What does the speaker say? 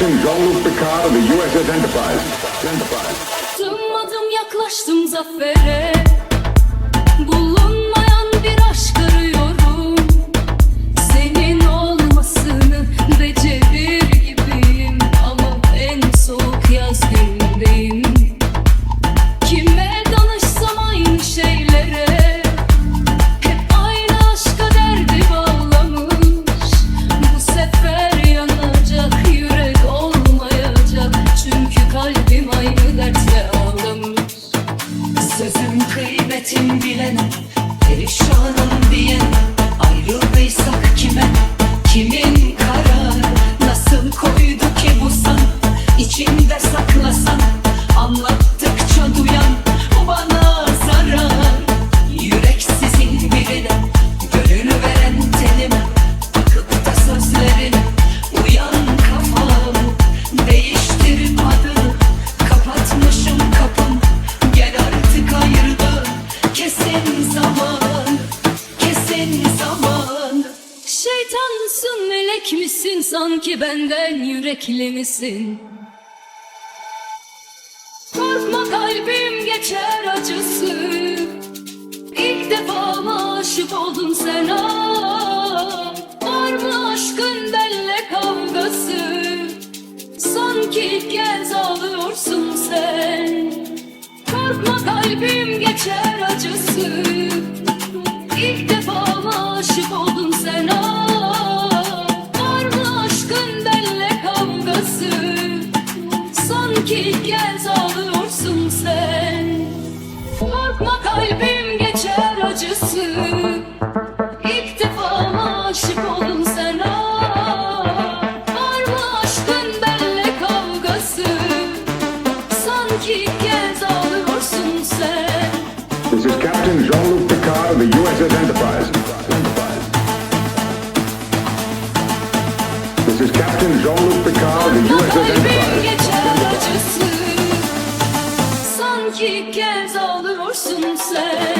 Captain Jean-Luc Picard of the USS Enterprise. Enterprise. Adım yaklaştım zafere Bulunmayan Kesin zaman Kesin zaman. Şeytan melek misin? Sanki benden yürekli misin? Korkma kalbim geçer acısı. İlk defa aşık oldun sen ah kalbim geçer acısı. İlk defa aşık oldun sen? Ah Var mı aşkın benle kavgası? Sanki kez ağlıyorsun sen. Korkma kalbim geçer acısı. İlk defa aşık oldun sen? Ah Var mı aşkın benle kavgası? Sanki ilk is Captain Jean-Luc Picard of the USS Enterprise. This is Captain Jean-Luc Picard of the USS Enterprise. geçer acısı Sanki kez ağlıyorsun sen